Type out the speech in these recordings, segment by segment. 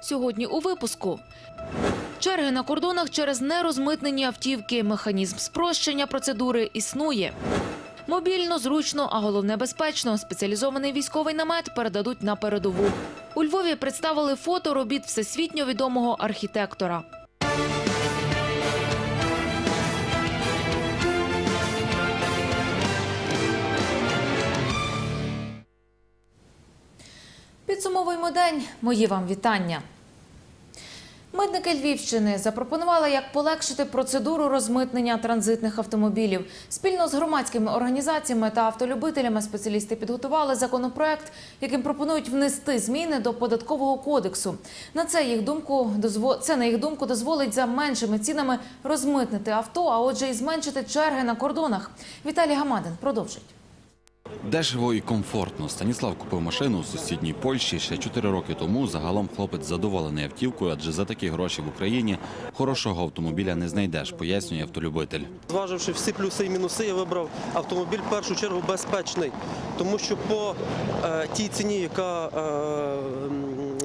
Сьогодні у випуску. Черги на кордонах через нерозмитнені автівки. Механізм спрощення процедури існує. Мобільно, зручно, а головне безпечно. Спеціалізований військовий намет передадуть на передову. У Львові представили фото робіт всесвітньо відомого архітектора. Підсумовуємо день. Мої вам вітання. Митники Львівщини запропонували, як полегшити процедуру розмитнення транзитних автомобілів. Спільно з громадськими організаціями та автолюбителями спеціалісти підготували законопроект, яким пропонують внести зміни до податкового кодексу. На це їх думку це на їх думку дозволить за меншими цінами розмитнити авто, а отже, і зменшити черги на кордонах. Віталій Гамадин продовжить. Дешево і комфортно. Станіслав купив машину у сусідній Польщі ще 4 роки тому. Загалом хлопець задоволений автівкою, адже за такі гроші в Україні хорошого автомобіля не знайдеш, пояснює автолюбитель. Зваживши всі плюси і мінуси, я вибрав автомобіль в першу чергу безпечний, тому що по е, тій ціні, яка е,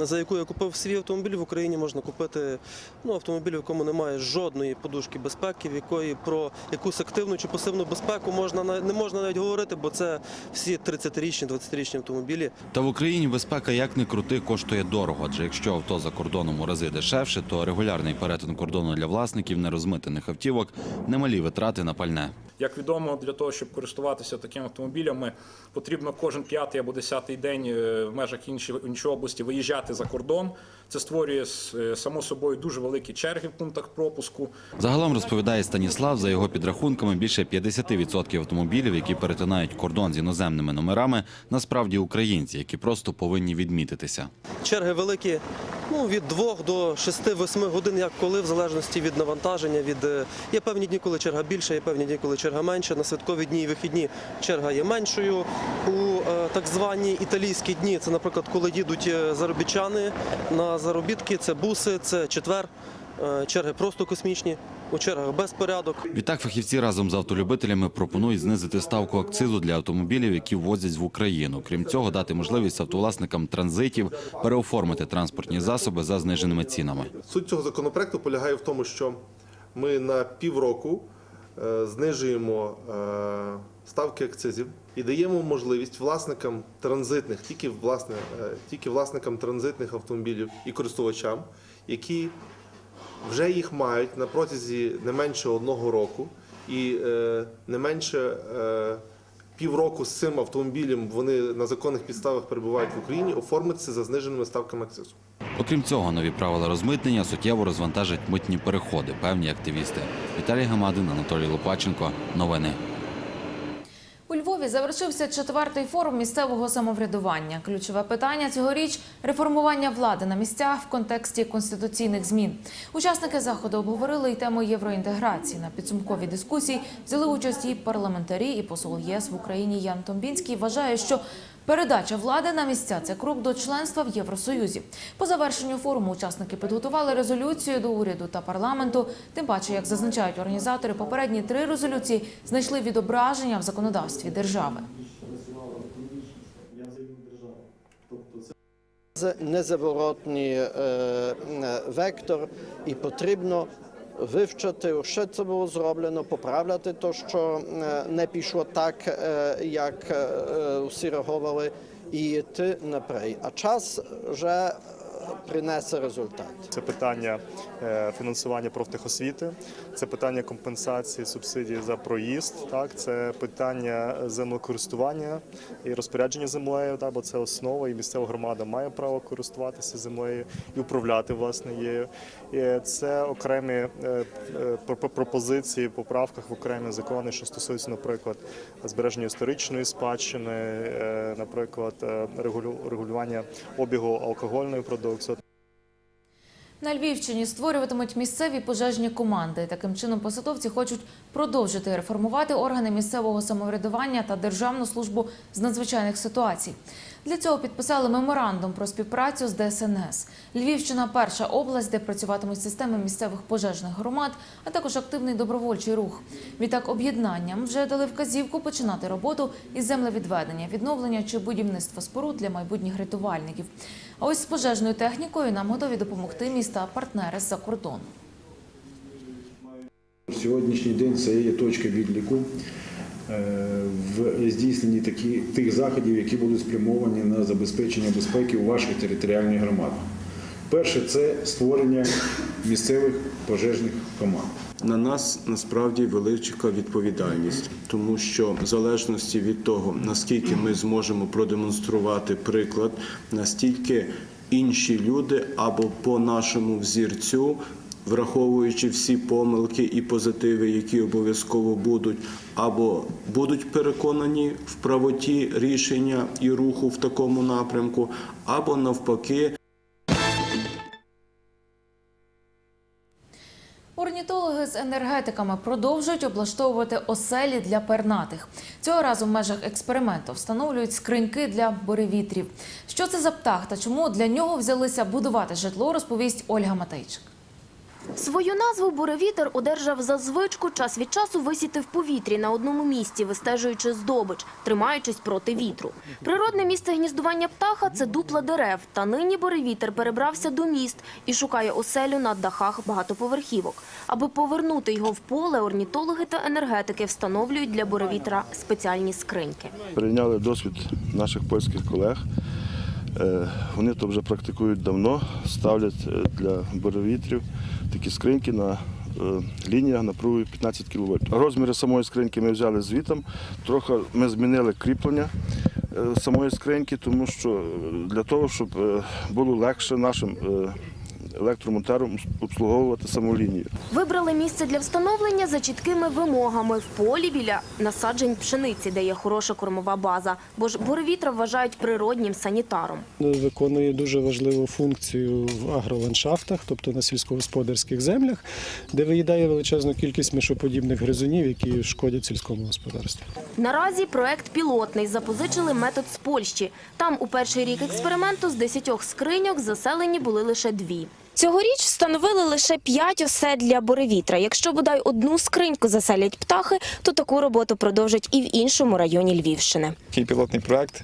за яку я купив свій автомобіль, в Україні можна купити ну, автомобіль, в якому немає жодної подушки безпеки, в якої про якусь активну чи пасивну безпеку можна не можна навіть говорити, бо це всі 30-річні, 20-річні автомобілі. Та в Україні безпека як не крути коштує дорого. Адже якщо авто за кордоном у рази дешевше, то регулярний перетин кордону для власників нерозмитених автівок немалі витрати на пальне. Як відомо, для того, щоб користуватися такими автомобілями, потрібно кожен п'ятий або десятий день е, в межах іншої, іншої області виїжджати за кордон. Це створює е, само собою дуже великі черги в пунктах пропуску. Загалом розповідає Станіслав, за його підрахунками, більше 50% автомобілів, які перетинають кордон з іноземними номерами, насправді українці, які просто повинні відмітитися. Черги великі ну, від 2 до 6-8 годин, як коли, в залежності від навантаження. Від... е, Є певні дні, коли черга більша, є певні дні, коли черга менша. На святкові дні і вихідні черга є меншою. У е, так звані італійські дні, це, наприклад, коли їдуть е, заробітчани на заробітки, це буси, це четвер. Е, Черги просто космічні, у чергах безпорядок. Відтак фахівці разом з автолюбителями пропонують знизити ставку акцизу для автомобілів, які ввозять в Україну. Крім цього, дати можливість автовласникам транзитів переоформити транспортні засоби за зниженими цінами. Суть цього законопроекту полягає в тому, що ми на півроку е, знижуємо е, ставки акцизів і даємо можливість власникам транзитних, тільки власне, е, тільки власникам транзитних автомобілів і користувачам, які вже їх мають на протязі не менше одного року і е, не менше е, півроку з цим автомобілем вони на законних підставах перебувають в Україні, оформитися за зниженими ставками акцизу. Окрім цього, нові правила розмитнення суттєво розвантажать митні переходи. Певні активісти. Віталій Гамадин, Анатолій Лопаченко. Новини. Львові завершився четвертий форум місцевого самоврядування. Ключове питання цьогоріч реформування влади на місцях в контексті конституційних змін. Учасники заходу обговорили й тему євроінтеграції. На підсумковій дискусії взяли участь і парламентарі, і посол ЄС в Україні Ян Томбінський вважає, що передача влади на місця це крок до членства в Євросоюзі. По завершенню форуму учасники підготували резолюцію до уряду та парламенту. Тим паче, як зазначають організатори, попередні три резолюції знайшли відображення в законодавстві держави. Це незаворотний е, е, вектор, і потрібно вивчити ще це було зроблено, поправляти те, що е, не пішло так, е, як е, всі реагували, і йти наперед. А час вже принесе результат. Це питання е, фінансування профтехосвіти, це питання компенсації субсидій за проїзд. Так, це питання землекористування і розпорядження землею, так, бо це основа, і місцева громада має право користуватися землею і управляти власне її. Це окремі е, е, про- пропозиції по правках в окремі закони, що стосуються, наприклад, збереження історичної спадщини, наприклад, регулювання обігу алкогольної продукції. На Львівщині створюватимуть місцеві пожежні команди. Таким чином посадовці хочуть продовжити реформувати органи місцевого самоврядування та державну службу з надзвичайних ситуацій. Для цього підписали меморандум про співпрацю з ДСНС. Львівщина перша область, де працюватимуть системи місцевих пожежних громад, а також активний добровольчий рух. Відтак об'єднанням вже дали вказівку починати роботу із землевідведення, відновлення чи будівництва споруд для майбутніх рятувальників. А ось з пожежною технікою нам готові допомогти міста партнери з-за кордону. Сьогоднішній день це є точка відліку в здійсненні такі, тих заходів, які будуть спрямовані на забезпечення безпеки у ваших територіальних громадах. Перше це створення місцевих пожежних команд. На нас насправді велика відповідальність, тому що в залежності від того, наскільки ми зможемо продемонструвати приклад, настільки інші люди або по нашому взірцю, враховуючи всі помилки і позитиви, які обов'язково будуть, або будуть переконані в правоті рішення і руху в такому напрямку, або навпаки. Орнітологи з енергетиками продовжують облаштовувати оселі для пернатих. Цього разу в межах експерименту встановлюють скриньки для буревітрів. Що це за птах та чому для нього взялися будувати житло, розповість Ольга Матейчик. Свою назву буревітер одержав за звичку час від часу висіти в повітрі на одному місці, вистежуючи здобич, тримаючись проти вітру. Природне місце гніздування птаха – це дупла дерев. Та нині буревітер перебрався до міст і шукає оселю на дахах багатоповерхівок. Аби повернути його в поле, орнітологи та енергетики встановлюють для буревітра спеціальні скриньки. Перейняли досвід наших польських колег. Е, Вони то вже практикують давно, ставлять е, для буровітрів такі скриньки на е, лініях напругою 15 кВт. Розміри самої скриньки ми взяли звітом, трохи ми змінили кріплення самої скриньки, тому що для того, щоб було легше нашим е, електромонтерам обслуговувати саму лінію. Вибрали місце для встановлення за чіткими вимогами в полі біля насаджень пшениці, де є хороша кормова база, бо ж буревітра вважають природнім санітаром. виконує дуже важливу функцію в агроландшафтах, тобто на сільськогосподарських землях, де виїдає величезну кількість мишоподібних гризунів, які шкодять сільському господарству. Наразі проект пілотний. Запозичили метод з Польщі. Там у перший рік експерименту з 10 скриньок заселені були лише дві. Цьогоріч встановили лише п'ять осель для буревітра. Якщо бодай одну скриньку заселять птахи, то таку роботу продовжать і в іншому районі Львівщини. Такий пілотний проект.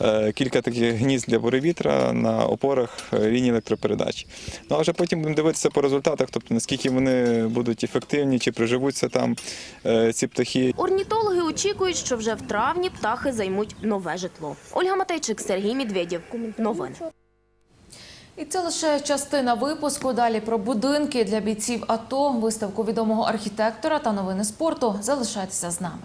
Е, Кілька таких гнізд для буревітра на опорах е, лінії електропередач. Ну а вже потім будемо дивитися по результатах, тобто наскільки вони будуть ефективні, чи приживуться там е, ці птахи. Орнітологи очікують, що вже в травні птахи займуть нове житло. Ольга Матейчик, Сергій Медведєв. Новини. І це лише частина випуску. Далі про будинки для бійців АТО, виставку відомого архітектора та новини спорту. Залишайтеся з нами.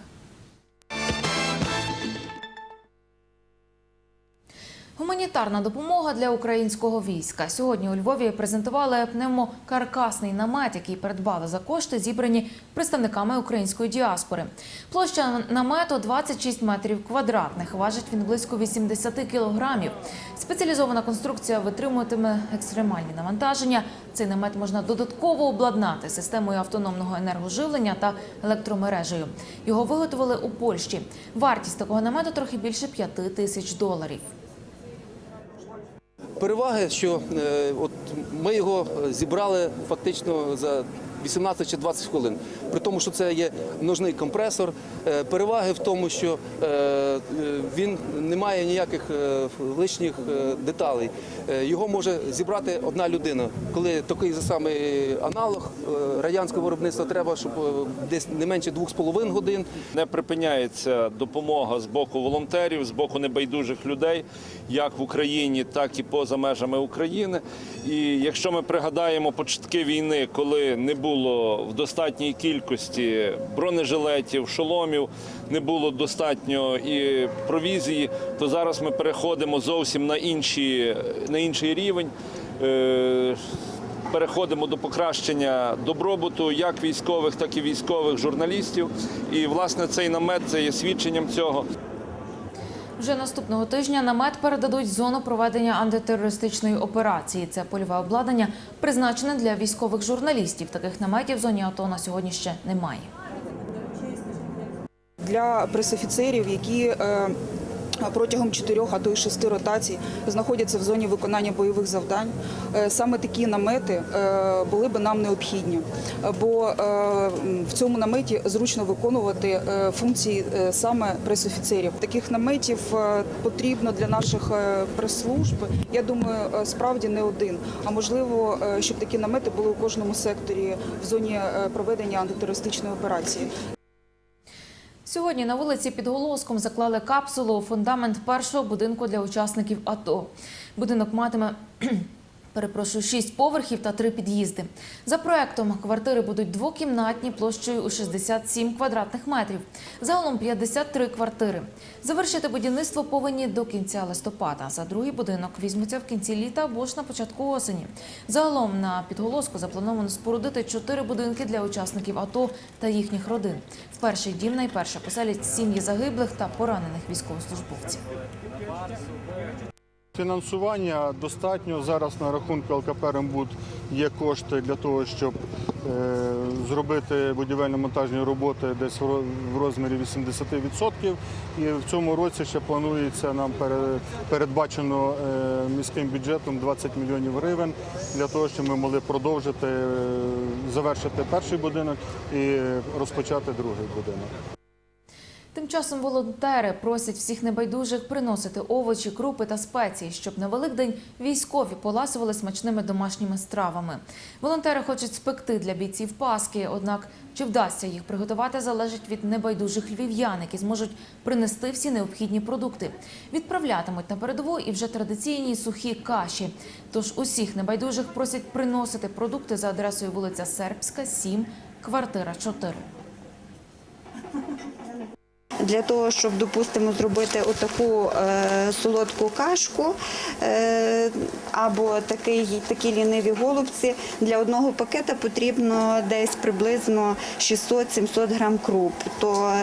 Гуманітарна допомога для українського війська. Сьогодні у Львові презентували пневмокаркасний намет, який придбали за кошти, зібрані представниками української діаспори. Площа намету 26 метрів квадратних. Важить він близько 80 кілограмів. Спеціалізована конструкція витримуватиме екстремальні навантаження. Цей намет можна додатково обладнати системою автономного енергоживлення та електромережею. Його виготовили у Польщі. Вартість такого намету трохи більше 5 тисяч доларів. Переваги, що е, от ми його зібрали фактично за 18 чи 20 хвилин. При тому, що це є ножний компресор. Е, переваги в тому, що е, він не має ніяких е, лишніх деталей. Його може зібрати одна людина. Коли такий самий аналог радянського виробництва треба, щоб десь не менше 2,5 годин. Не припиняється допомога з боку волонтерів, з боку небайдужих людей, як в Україні, так і поза межами України. І якщо ми пригадаємо початки війни, коли не було в достатній кількості бронежилетів, шоломів, не було достатньо і провізії, то зараз ми переходимо зовсім на інші на інший рівень. Е, Переходимо до покращення добробуту як військових, так і військових журналістів. І власне цей намет це є свідченням цього. Вже наступного тижня намет передадуть зону проведення антитерористичної операції. Це польове обладнання, призначене для військових журналістів. Таких наметів в зоні АТО на сьогодні ще немає. для пресофіцерів, які е, протягом чотирьох, а то й шести ротацій знаходяться в зоні виконання бойових завдань. Е, Саме такі намети е, були би нам необхідні, бо е, в цьому наметі зручно виконувати функції саме пресофіцерів. Таких наметів потрібно для наших прес-служб. Я думаю, справді не один. А можливо, щоб такі намети були у кожному секторі в зоні проведення антитерористичної операції. Сьогодні на вулиці під Голоском заклали капсулу у фундамент першого будинку для учасників АТО. Будинок матиме. Перепрошую, шість поверхів та три під'їзди. За проектом квартири будуть двокімнатні площею у 67 квадратних метрів. Загалом 53 квартири. Завершити будівництво повинні до кінця листопада. За другий будинок візьмуться в кінці літа або ж на початку осені. Загалом на підголоску заплановано спорудити чотири будинки для учасників АТО та їхніх родин. В перший дім найперше поселять сім'ї загиблих та поранених військовослужбовців. Фінансування достатньо. Зараз на рахунку ЛКП «Рембуд» є кошти для того, щоб е, зробити будівельно-монтажні роботи десь в розмірі 80%. І в цьому році ще планується нам пере- передбачено е, міським бюджетом 20 мільйонів гривень для того, щоб ми могли продовжити е, завершити перший будинок і розпочати другий будинок. Тим часом волонтери просять всіх небайдужих приносити овочі, крупи та спеції, щоб на Великдень військові поласували смачними домашніми стравами. Волонтери хочуть спекти для бійців паски, однак чи вдасться їх приготувати, залежить від небайдужих львів'ян, які зможуть принести всі необхідні продукти. Відправлятимуть на передову і вже традиційні сухі каші. Тож усіх небайдужих просять приносити продукти за адресою вулиця Сербська, 7, квартира 4. Для того, щоб, допустимо, зробити отаку е, солодку кашку е, або такий, такі ліниві голубці, для одного пакета потрібно десь приблизно 600-700 грам круп. То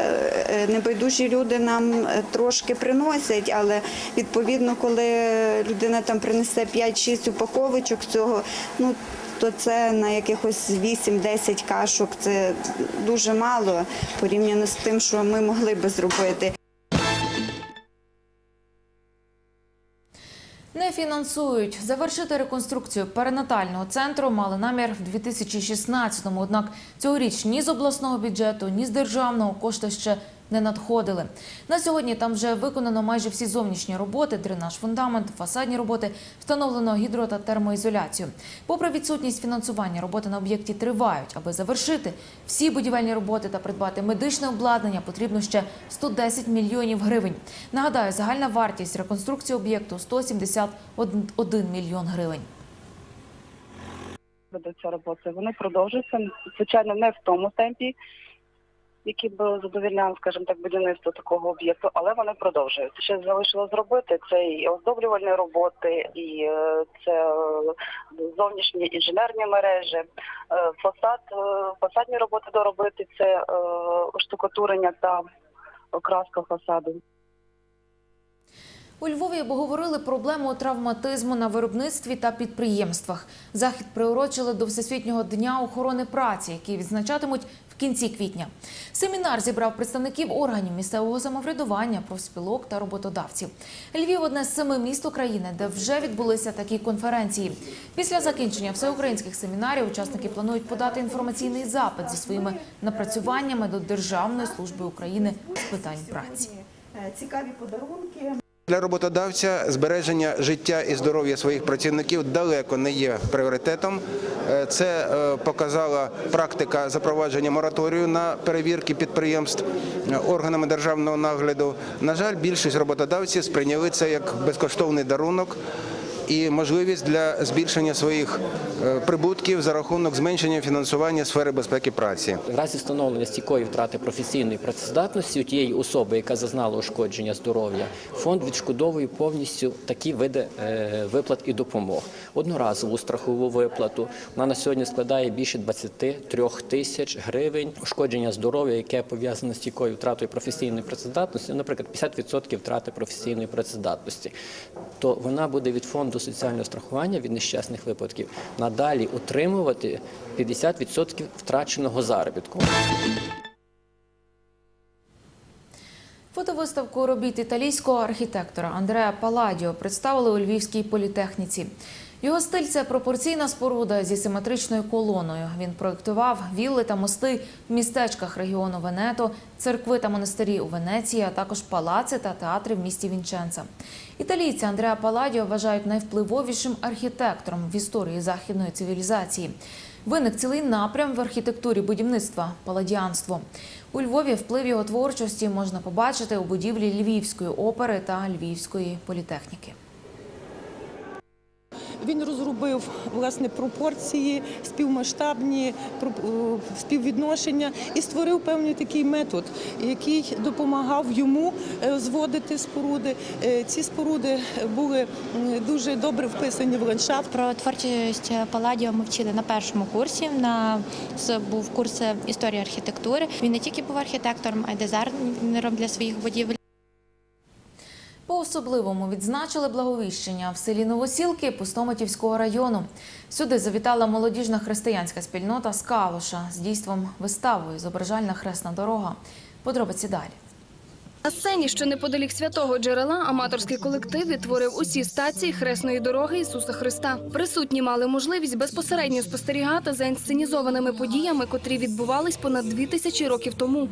е, небайдужі люди нам трошки приносять, але відповідно, коли людина там принесе 5-6 упаковочок цього, ну то це на якихось 8-10 кашок це дуже мало порівняно з тим, що ми могли би зробити. Не фінансують. Завершити реконструкцію перинатального центру мали намір в 2016-му. Однак цьогоріч ні з обласного бюджету, ні з державного кошти ще не надходили. На сьогодні там вже виконано майже всі зовнішні роботи, дренаж, фундамент, фасадні роботи, встановлено гідро та термоізоляцію. Попри відсутність фінансування, роботи на об'єкті тривають. Аби завершити всі будівельні роботи та придбати медичне обладнання, потрібно ще 110 мільйонів гривень. Нагадаю, загальна вартість реконструкції об'єкту 171 мільйон гривень. ведуться роботи. Вони продовжуються, звичайно, не в тому темпі, який б задовільняли, скажімо так, будівництво такого об'єкту, але вони продовжуються. Ще залишилось зробити це і оздоблювальні роботи, і е, це е, зовнішні інженерні мережі, е, фасад, фасадні роботи доробити, це штукатурення та окраска фасаду. У Львові обговорили проблему травматизму на виробництві та підприємствах. Захід приурочили до Всесвітнього дня охорони праці, який відзначатимуть в кінці квітня. Семінар зібрав представників органів місцевого самоврядування, профспілок та роботодавців. Львів одне з семи міст України, де вже відбулися такі конференції. Після закінчення всеукраїнських семінарів учасники планують подати інформаційний запит зі своїми напрацюваннями до Державної служби України з питань праці. Цікаві подарунки. Для роботодавця збереження життя і здоров'я своїх працівників далеко не є пріоритетом. Е, Це е, показала практика запровадження мораторію на перевірки підприємств е, органами державного нагляду. На жаль, більшість роботодавців сприйняли це як безкоштовний дарунок і можливість для збільшення своїх е, прибутків за рахунок зменшення фінансування сфери безпеки праці. В разі встановлення стійкої втрати професійної працездатності у тієї особи, яка зазнала ушкодження здоров'я, фонд відшкодовує повністю такі види е, виплат і допомог. Одноразову страхову виплату вона на сьогодні складає більше 23 тисяч гривень. Ушкодження здоров'я, яке пов'язане з стійкою втратою професійної працездатності, наприклад, 50% втрати професійної працездатності, то вона буде від фонду соціального страхування від нещасних випадків надалі отримувати 50% втраченого заробітку. Фотовиставку робіт італійського архітектора Андреа Паладіо представили у Львівській політехніці. Його стиль це пропорційна споруда зі симетричною колоною. Він проєктував вілли та мости в містечках регіону Венето, церкви та монастирі у Венеції, а також палаци та театри в місті Вінченца. Італійці Андреа Паладіо вважають найвпливовішим архітектором в історії західної цивілізації. Виник цілий напрям в архітектурі будівництва паладіанство. У Львові вплив його творчості можна побачити у будівлі Львівської опери та Львівської політехніки. Він розробив власне пропорції, співмасштабні е, співвідношення і створив певний такий метод, який допомагав йому е, зводити споруди. Е, Ці споруди були дуже добре вписані в ландшафт. Про творчість Паладіо ми вчили на першому курсі. На був курс історії архітектури. Він не тільки був архітектором, а й дизайнером для своїх будівель. По-особливому відзначили благовіщення в селі Новосілки Пустоматівського району. Сюди завітала молодіжна християнська спільнота з Калуша з дійством виставою Зображальна хресна дорога. Подробиці далі. На сцені, що неподалік святого джерела, аматорський колектив відтворив усі стації хресної дороги Ісуса Христа. Присутні мали можливість безпосередньо спостерігати за інсценізованими подіями, котрі відбувались понад дві тисячі років тому.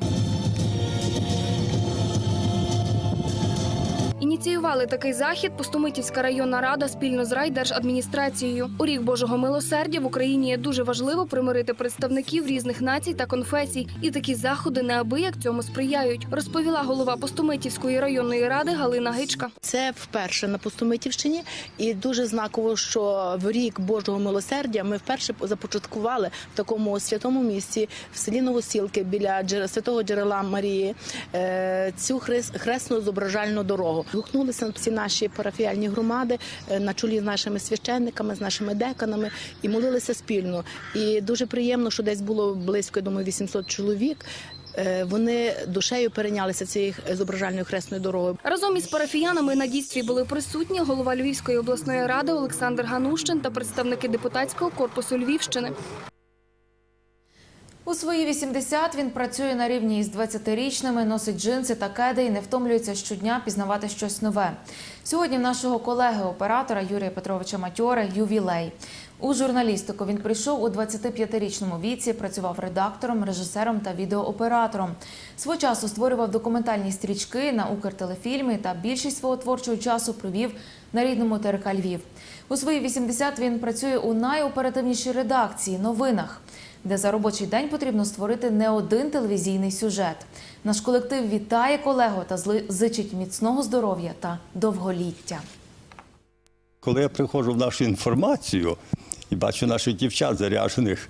Ініціювали такий захід Пустомитівська районна рада спільно з райдержадміністрацією. У рік Божого милосердя в Україні є дуже важливо примирити представників різних націй та конфесій, і такі заходи неабияк цьому сприяють, розповіла голова Пустомитівської районної ради Галина Гичка. Це вперше на Пустомитівщині, і дуже знаково, що в рік Божого милосердя ми вперше започаткували в такому святому місці в селі Новосілки біля святого джерела Марії е, цю хрес- хресну зображальну дорогу. Гукнулися всі наші парафіальні громади е, на чолі з нашими священниками, з нашими деканами і молилися спільно. І дуже приємно, що десь було близько я думаю, 800 чоловік. Е, Вони душею перейнялися цією зображальною хресною дорогою. Разом із парафіянами на дійстві були присутні голова Львівської обласної ради Олександр Ганущин та представники депутатського корпусу Львівщини. У свої 80 він працює на рівні із 20-річними, носить джинси та кеди і не втомлюється щодня пізнавати щось нове. Сьогодні в нашого колеги-оператора Юрія Петровича Матьора ювілей. У журналістику він прийшов у 25-річному віці, працював редактором, режисером та відеооператором. Свого часу створював документальні стрічки на Укртелефільмі та більшість свого творчого часу провів на рідному ТРК Львів. У свої 80 він працює у найоперативнішій редакції новинах де за робочий день потрібно створити не один телевізійний сюжет. Наш колектив вітає колегу та зичить міцного здоров'я та довголіття. Коли я приходжу в нашу інформацію і бачу наших дівчат заряджених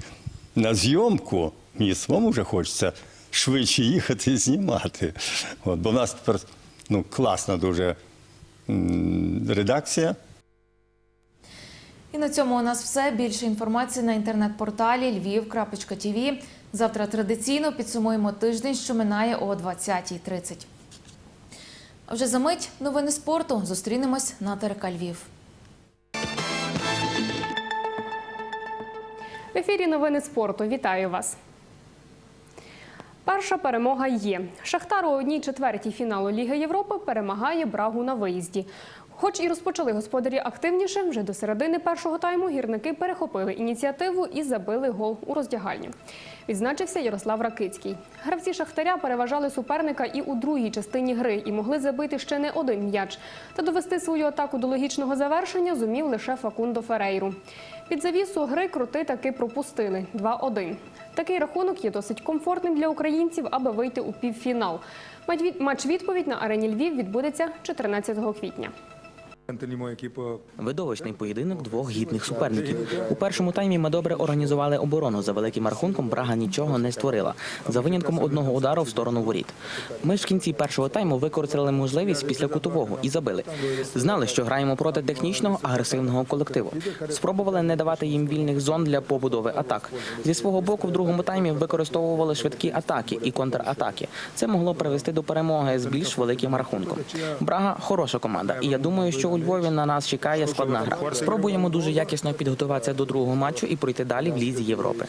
на зйомку, мені самому вже хочеться швидше їхати і знімати. От, бо в нас тепер ну, класна дуже редакція. І на цьому у нас все. Більше інформації на інтернет-порталі lviv.tv. Завтра традиційно підсумуємо тиждень, що минає о 20.30. А вже за мить новини спорту. Зустрінемось на ТРК Львів. В ефірі новини спорту. Вітаю вас. Перша перемога є. Шахтар у одній четвертій фіналу Ліги Європи перемагає Брагу на виїзді. Хоч і розпочали господарі активніше, вже до середини першого тайму гірники перехопили ініціативу і забили гол у роздягальню. Відзначився Ярослав Ракицький. Гравці Шахтаря переважали суперника і у другій частині гри і могли забити ще не один м'яч. Та довести свою атаку до логічного завершення зумів лише Факундо Ферейру. Під завісу гри крути таки пропустили 2-1. Такий рахунок є досить комфортним для українців, аби вийти у півфінал. Матч відповідь на арені Львів відбудеться 14 квітня. Видовищний поєдинок двох гідних суперників. У першому таймі ми добре організували оборону. За великим рахунком Брага нічого не створила. За винятком одного удару в сторону воріт. Ми ж в кінці першого тайму використали можливість після кутового і забили. Знали, що граємо проти технічного агресивного колективу. Спробували не давати їм вільних зон для побудови атак. Зі свого боку, в другому таймі використовували швидкі атаки і контратаки. Це могло привести до перемоги з більш великим рахунком. Брага хороша команда, і я думаю, що у Львові на нас чекає складна гра. Спробуємо дуже якісно підготуватися до другого матчу і пройти далі в лізі Європи.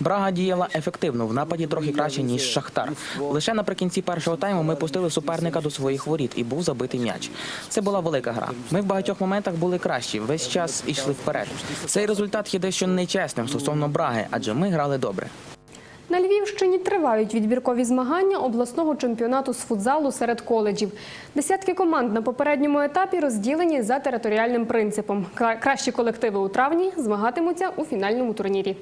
Брага діяла ефективно в нападі трохи краще ніж Шахтар. Лише наприкінці першого тайму ми пустили суперника до своїх воріт і був забитий м'яч. Це була велика гра. Ми в багатьох моментах були кращі, весь час йшли вперед. Цей результат є дещо нечесним стосовно Браги, адже ми грали добре. На Львівщині тривають відбіркові змагання обласного чемпіонату з футзалу серед коледжів. Десятки команд на попередньому етапі розділені за територіальним принципом. Кра- Кращі колективи у травні змагатимуться у фінальному турнірі.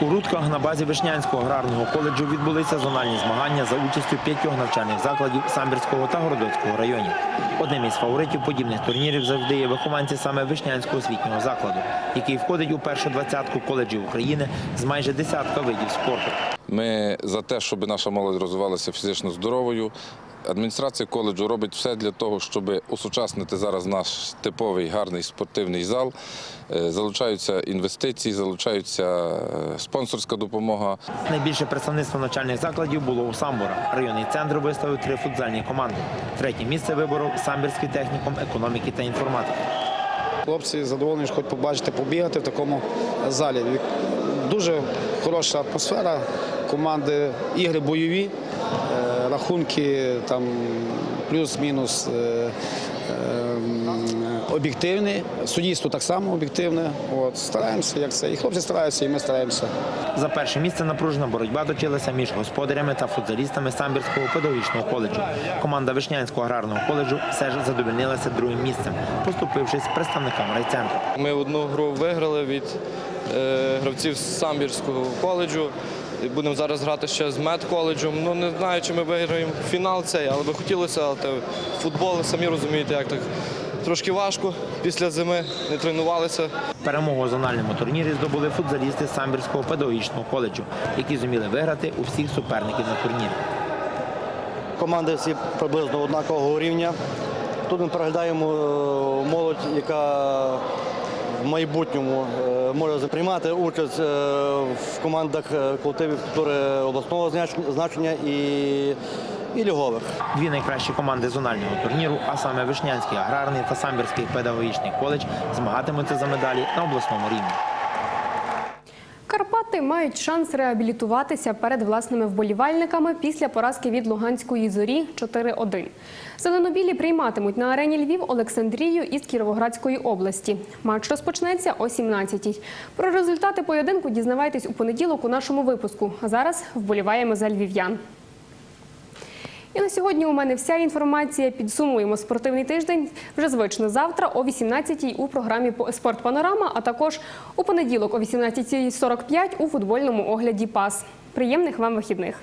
У Рудках на базі Вишнянського аграрного коледжу відбулися зональні змагання за участю п'ятьох навчальних закладів Самбірського та Городоцького районів. Одним із фаворитів подібних турнірів завжди є вихованці саме Вишнянського освітнього закладу, який входить у першу двадцятку коледжів України з майже десятка видів спорту. Ми за те, щоб наша молодь розвивалася фізично здоровою. Адміністрація коледжу робить все для того, щоб усучаснити зараз наш типовий гарний спортивний зал. Е, Залучаються інвестиції, залучаються е, спонсорська допомога. Найбільше представництво навчальних закладів було у Самбора. Районний центр виставив три футзальні команди. Третє місце виборов Самбірський технікум економіки та інформатики. Хлопці задоволені, що хоч побачити, побігати в такому залі. Дуже хороша атмосфера, команди, ігри бойові, рахунки там плюс-мінус е, е, об'єктивні. Суддівство так само об'єктивне. От, стараємося, як це. І хлопці стараються, і ми стараємося. За перше місце напружена боротьба точилася між господарями та футзалістами Самбірського педагогічного коледжу. Команда Вишнянського аграрного коледжу все ж задовольнилася другим місцем, поступившись представникам райцентру. Ми одну гру виграли від е, гравців Самбірського коледжу. Будемо зараз грати ще з медколеджем. Ну не знаю, чи ми виграємо фінал цей, але би хотілося, але футбол, самі розумієте, як так трошки важко після зими, не тренувалися. Перемогу у зональному турнірі здобули футзалісти Самбірського педагогічного коледжу, які зуміли виграти у всіх суперників на турнірі. Команди всі приблизно однакового рівня. Тут ми переглядаємо е, молодь, яка в майбутньому е, може приймати участь е, в командах е, колективів культури обласного значення і, і лігових. Дві найкращі команди зонального турніру, а саме Вишнянський аграрний та Самбірський педагогічний коледж, змагатимуться за медалі на обласному рівні. Карпати мають шанс реабілітуватися перед власними вболівальниками після поразки від Луганської зорі 4-1. Зеленобілі прийматимуть на арені Львів Олександрію із Кіровоградської області. Матч розпочнеться о 17-й. Про результати поєдинку дізнавайтесь у понеділок у нашому випуску. А зараз вболіваємо за львів'ян. І на сьогодні у мене вся інформація. Підсумуємо спортивний тиждень вже звично завтра о 18-й у програмі Спорт Панорама, а також у понеділок о 18.45 у футбольному огляді ПАС. Приємних вам вихідних.